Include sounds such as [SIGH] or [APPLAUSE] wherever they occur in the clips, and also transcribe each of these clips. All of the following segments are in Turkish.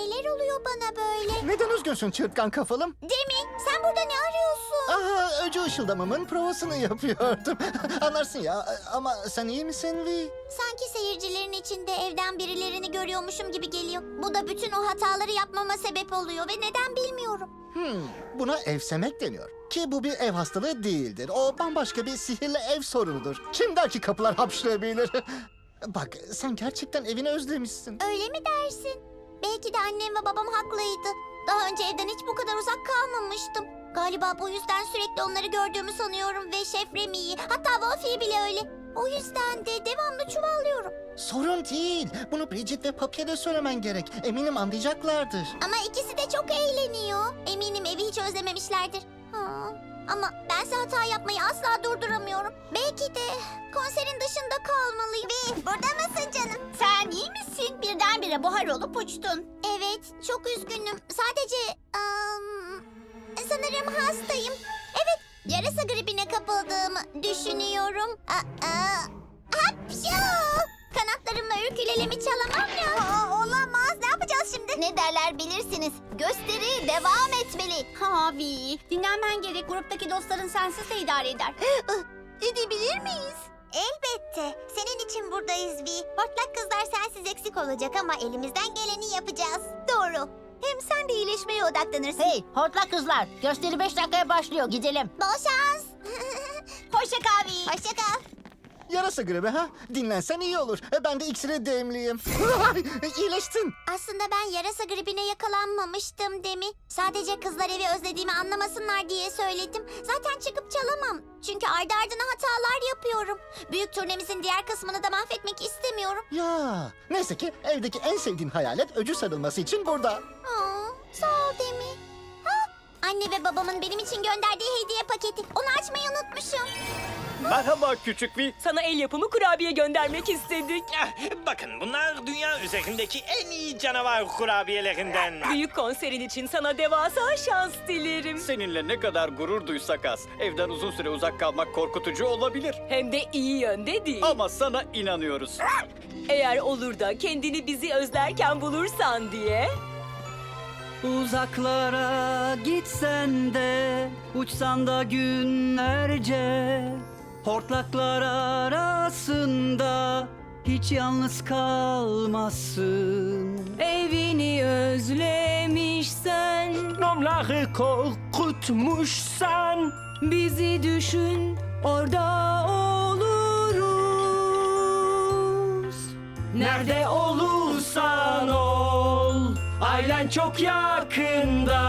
Neler oluyor bana böyle? Neden üzgünsün çırtkan kafalım? Demi sen burada ne arıyorsun? Aha öcü ışıldamamın provasını yapıyordum. [LAUGHS] Anlarsın ya ama sen iyi misin Vi? Sanki seyircilerin içinde evden birilerini görüyormuşum gibi geliyor. Bu da bütün o hataları yapmama sebep oluyor ve neden bilmiyorum. Hmm, buna evsemek deniyor. Ki bu bir ev hastalığı değildir. O bambaşka bir sihirli ev sorunudur. Kim der ki kapılar hapşırabilir? [LAUGHS] Bak sen gerçekten evini özlemişsin. Öyle mi dersin? Belki de annem ve babam haklıydı. Daha önce evden hiç bu kadar uzak kalmamıştım. Galiba bu yüzden sürekli onları gördüğümü sanıyorum ve Şef Remi'yi hatta Wolfie'yi bile öyle. O yüzden de devamlı çuvallıyorum. Sorun değil. Bunu Bridget ve Papia'da söylemen gerek. Eminim anlayacaklardır. Ama ikisi de çok eğleniyor. Eminim evi hiç özlememişlerdir. Ha, Ama bense hata yapmayı asla durduramıyorum. Belki de konserin dışında kalmalıyım. Birdenbire buhar olup uçtun. Evet, çok üzgünüm. Sadece ım, sanırım hastayım. Evet, yarasa gribine kapıldığımı düşünüyorum. Aa, hapşu! Kanatlarımla ürkülelemi çalamam ya. olamaz. Ne yapacağız şimdi? Ne derler bilirsiniz. Gösteri devam etmeli. Kavi, dinlenmen gerek. Gruptaki dostların sensiz de idare eder. Edebilir miyiz? Elbette. Senin için buradayız Vi. Hortlak kızlar sensiz eksik olacak ama elimizden geleni yapacağız. Doğru. Hem sen de iyileşmeye odaklanırsın. Hey, hortlak kızlar. Gösteri 5 dakikaya başlıyor. Gidelim. Bol şans. Hoşça kal Vi. Hoşça kal. Yarasa gribi ha? Dinlensen iyi olur. E, Ben de iksiri demleyeyim. [LAUGHS] İyileştin. Aslında ben yarasa gribine yakalanmamıştım Demi. Sadece kızlar evi özlediğimi anlamasınlar diye söyledim. Zaten çıkıp çalamam. Çünkü ardı ardına hatalar yapıyorum. Büyük turnemizin diğer kısmını da mahvetmek istemiyorum. Ya neyse ki evdeki en sevdiğin hayalet öcü sarılması için burada. Aa, sağ ol Demi. Anne ve babamın benim için gönderdiği hediye paketi. Onu açmayı unutmuşum. Merhaba küçük Vi. Sana el yapımı kurabiye göndermek istedik. Eh, Bakın bunlar dünya üzerindeki en iyi canavar kurabiyelerinden. Büyük konserin için sana devasa şans dilerim. Seninle ne kadar gurur duysak az. Evden uzun süre uzak kalmak korkutucu olabilir. Hem de iyi yönde değil. Ama sana inanıyoruz. Eğer olur da kendini bizi özlerken bulursan diye. Uzaklara gitsen de uçsan da günlerce. Hortlaklar arasında hiç yalnız kalmazsın. Evini özlemişsen, Onları korkutmuşsan. bizi düşün, orada oluruz. Nerede olursan ol Ailen çok yakında.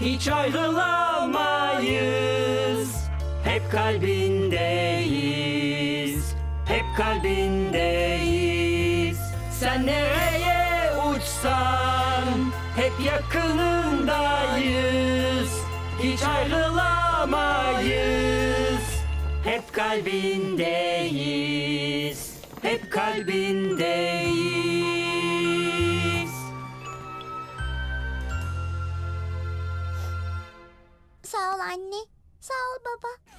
Hiç ayrılamayız. Hep kalbindeyiz. Hep kalbindeyiz. Sen nereye uçsan Hep yakınındayız. Hiç ayrılamayız. Hep kalbindeyiz. Hep kalbindeyiz anne. Sağ ol baba.